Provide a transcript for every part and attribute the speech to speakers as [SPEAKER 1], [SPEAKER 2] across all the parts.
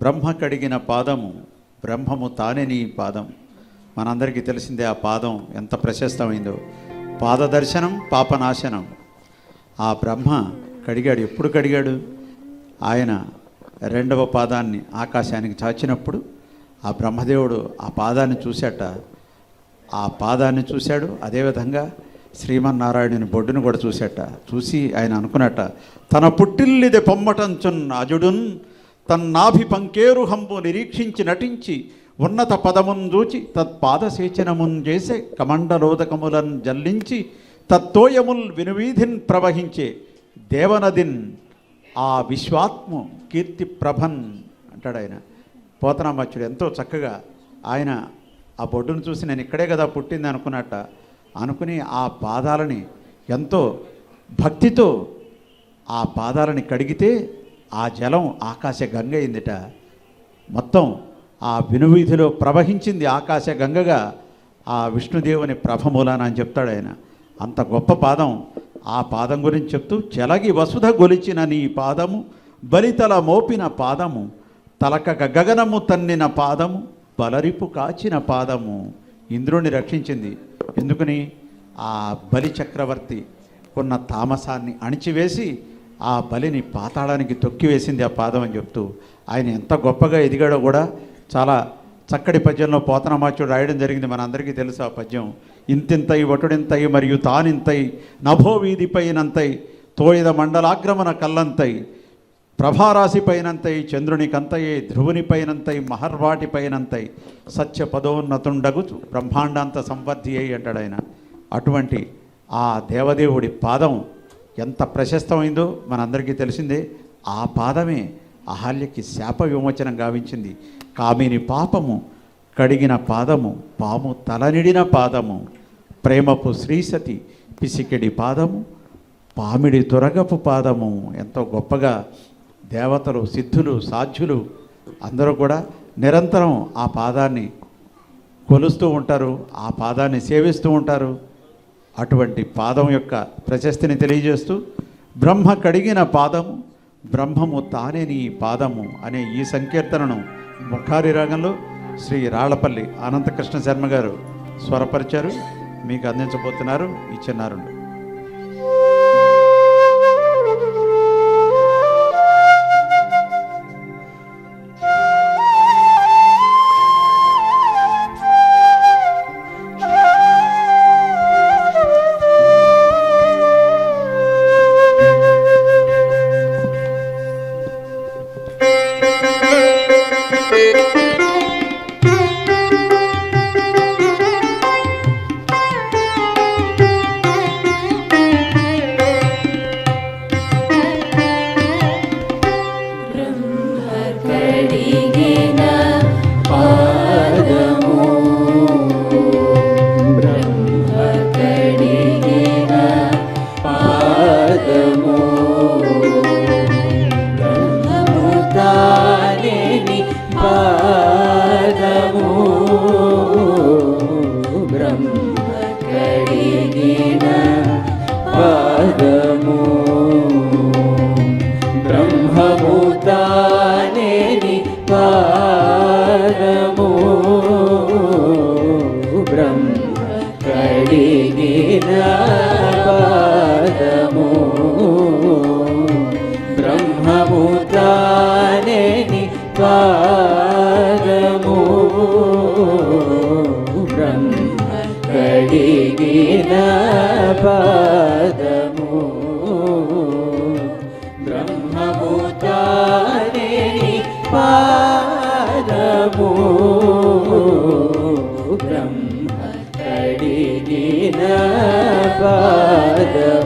[SPEAKER 1] బ్రహ్మ కడిగిన పాదము బ్రహ్మము తానే నీ పాదం. మనందరికీ తెలిసిందే ఆ పాదం ఎంత ప్రశస్తమైందో. పాదదర్శనం పాపనాశనం. ఆ బ్రహ్మ కడిగాడు. ఎప్పుడు కడిగాడు? ఆయన రెండవ పాదాన్ని ఆకాశానికి చాచినప్పుడు ఆ బ్రహ్మదేవుడు ఆ పాదాన్ని చూశాట. ఆ పాదాన్ని చూశాడు. అదేవిధంగా శ్రీమన్నారాయణుని బొడ్డును కూడా చూశాట. చూసి ఆయన అనుకున్నట్ట తన పుట్టిల్లిది పొమ్మటంచున్ అజుడున్ తన్నాభి పంకేరు నిరీక్షించి నటించి ఉన్నత పదమున్ చూచి తత్పాదసేచనమున్ చేసే కమండలోదకములను జల్లించి తత్తోయముల్ వినువీధిన్ ప్రవహించే దేవనదిన్ ఆ విశ్వాత్ము కీర్తి ప్రభన్ అంటాడు ఆయన. పోతనామచ్చుడు ఎంతో చక్కగా ఆయన ఆ బొడ్డును చూసి నేను ఇక్కడే కదా పుట్టింది అనుకున్నట్ట. అనుకుని ఆ పాదాలని ఎంతో భక్తితో ఆ పాదాలని కడిగితే ఆ జలం ఆకాశ గంగ అయిందిట మొత్తం ఆ వినువీధిలో ప్రవహించింది ఆకాశ గంగగా ఆ విష్ణుదేవుని ప్రభమూలాన అని చెప్తాడు ఆయన. అంత గొప్ప పాదం. ఆ పాదం గురించి చెప్తూ చెలగి వసుధ గొలిచిన నీ పాదము బలితల మోపిన పాదము తలక గగనము తన్నిన పాదము బలరిపు కాచిన పాదము. ఇంద్రుణ్ణి రక్షించింది. ఎందుకని? ఆ బలి చక్రవర్తి కొన్న తామసాన్ని అణిచివేసి ఆ బలిని పాతాళానికి తొక్కివేసింది ఆ పాదం అని చెప్తూ ఆయన ఎంత గొప్పగా ఎదిగాడో కూడా చాలా చక్కటి పద్యంలో పోతనమాచుడు రాయడం జరిగింది. మనందరికీ తెలుసు ఆ పద్యం. ఇంతింతై వటుడింతై మరియు తానింతై నభో వీధిపైనంతై తోయిద మండలాగ్రమణ కల్లంతై ప్రభారాశి పైనంతై చంద్రునికంతయే ధ్రువుని పైనంతై మహర్వాటి పైనంతై సత్య పదోన్నతుండగు బ్రహ్మాండాంత సంవర్ధి అయి అంటాడు ఆయన. అటువంటి ఆ దేవదేవుడి పాదం ఎంత ప్రశస్తమైందో మనందరికీ తెలిసిందే ఆ పాదమే అహల్యకి శాప విమోచనం గావించింది. కామిని పాపము కడిగిన పాదము పాము తలనిడిన పాదము ప్రేమపు శ్రీసతి పిసికెడి పాదము పామిడి తురగపు పాదము. ఎంతో గొప్పగా దేవతలు సిద్ధులు సాధ్యులు అందరూ కూడా నిరంతరం ఆ పాదాన్ని కొలుస్తూ ఉంటారు ఆ పాదాన్ని సేవిస్తూ ఉంటారు. అటువంటి పాదం యొక్క ప్రశస్తిని తెలియజేస్తూ బ్రహ్మ కడిగిన పాదము బ్రహ్మము తానే నీ పాదము అనే ఈ సంకీర్తనను ముఖారి రాగంలో శ్రీ రాళ్ళపల్లి అనంతకృష్ణ శర్మ గారు స్వరపరిచారు. మీకు అందించబోతున్నారు ఈ
[SPEAKER 2] పాదము బ్రహ్మ కడిగిన పాదము బ్రహ్మభూతానేని పాదము. బ్రహ్మ కడిగిన పాదము పాదము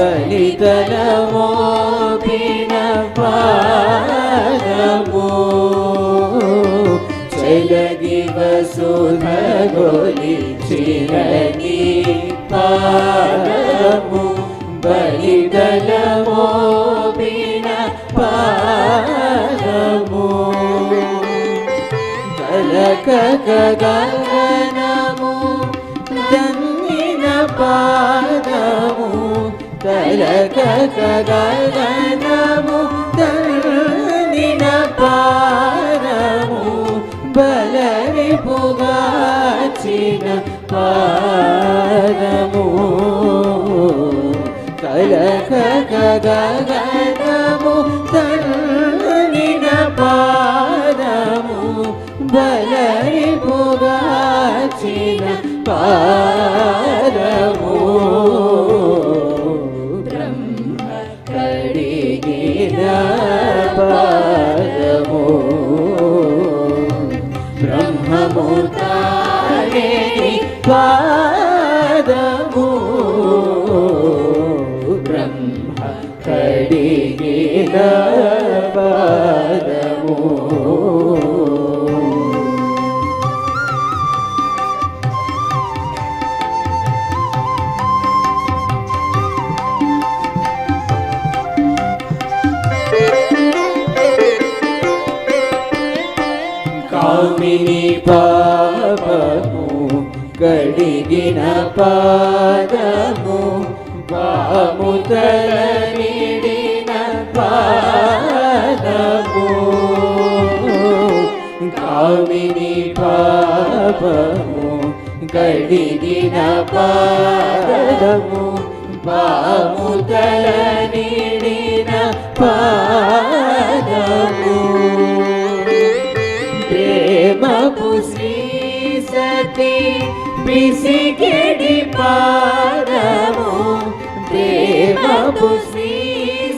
[SPEAKER 2] బలితనమోపిన పాదము చెలగి వసుధగొలిచిన నీ పాదము బలితనమోపిన పాదము కలక గగనము కలక తరుణిన పారము బలరి పుగాచిన పారము కలక గగనము దన్నిన పాదము బలరి పుగాచిన పాదము. కామిని పాపము కడిగిన పాదము పాము నిడిన పాదము. కామిని పాపము కడిగిన పాదము పాము నిడిన పాదము. సతి పిసికెడి పాదము ప్రేమపు శ్రీ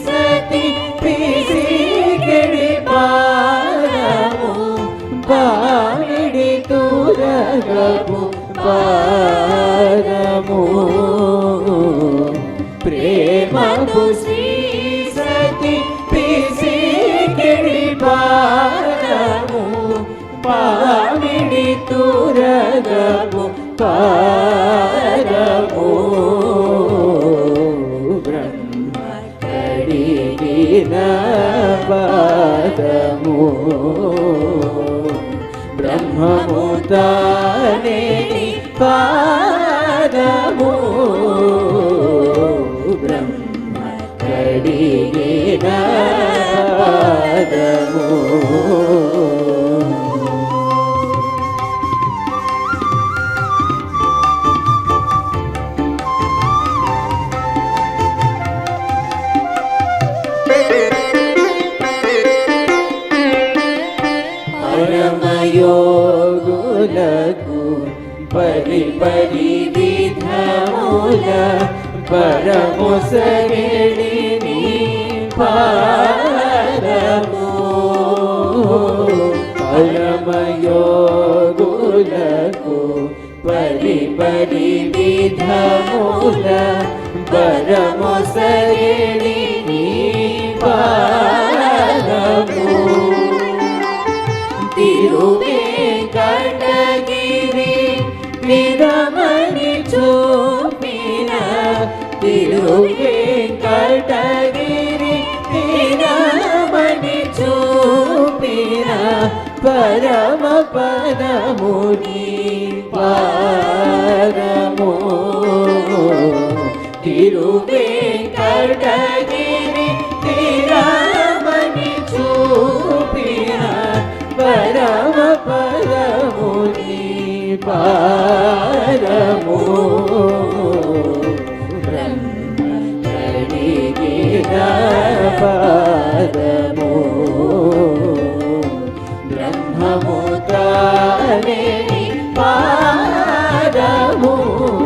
[SPEAKER 2] సతి పిసికెడి పాదము పాడి తురగపు పాదము ప్రేమపు శ్రీ పామిడి తురగము పాదము బ్రహ్మ పాదము బ్రహ్మము తానే పాదము. బ్రహ్మ పాదము పరి పరి విధముల పరము సరిణి పారము పరమయోగులకు పరి పరి విధముల పరము సరిణి పారము వెంకటగిరి తినమని చూపిన పరమ పదముని పరము తిరువేంకటగిరి తినమని చూపిన పరమ పదముని పరము মো